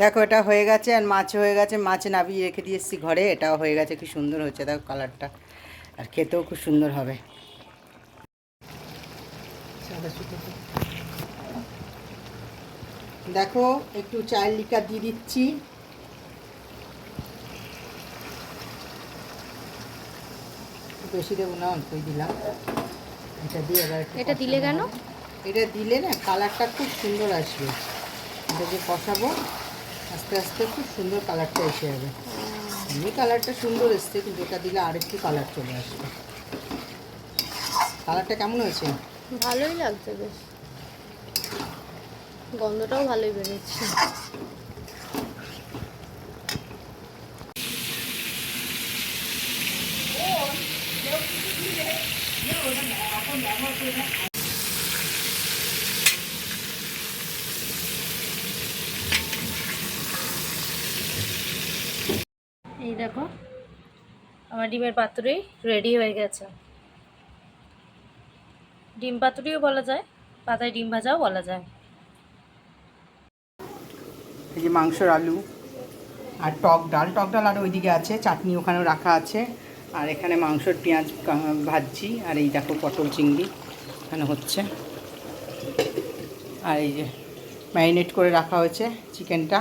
দেখো এটা হয়ে গেছে আর মাছ হয়ে গেছে। মাছ নাবিয়ে রেখে দিয়ে এসেছি ঘরে। এটাও হয়ে গেছে কি সুন্দর হচ্ছে দেখো কালারটা। আর খেতেও খুব সুন্দর হবে। দেখো একটু চায়ের লিকার দিয়ে দিচ্ছি। বেশি দেবো না অল্পই দিলাম। এটা দিয়ে এবার এটা দিলে কেন? এটা দিলে না কালারটা খুব সুন্দর আসবে। এটা যে কষাবো আস্তে আস্তে খুব সুন্দর কালারটা এসে যাবে। এমনি কালারটা সুন্দর এসছে, কিন্তু এটা দিলে আরেকটু কালার চলে আসবে। কালারটা কেমন হয়েছে? ভালোই লাগছে বেশ। গন্ধটাও ভালোই বেরোচ্ছে। এই দেখো, আমার ডিমের পাতুরি রেডি হয়ে গেছে। ডিম পাতুরিও বলা যায়, পাতায় ডিম ভাজাও বলা যায়। এই যে মাংসর আলু আর টক ডাল টক ডাল আর ওইদিকে আছে, চাটনি ওখানেও রাখা আছে। আর এখানে মাংসর পেঁয়াজ ভাজছি, আর এই দেখো পটল চিংড়ি এখানে হচ্ছে। আর এই যে ম্যারিনেট করে রাখা হয়েছে চিকেনটা।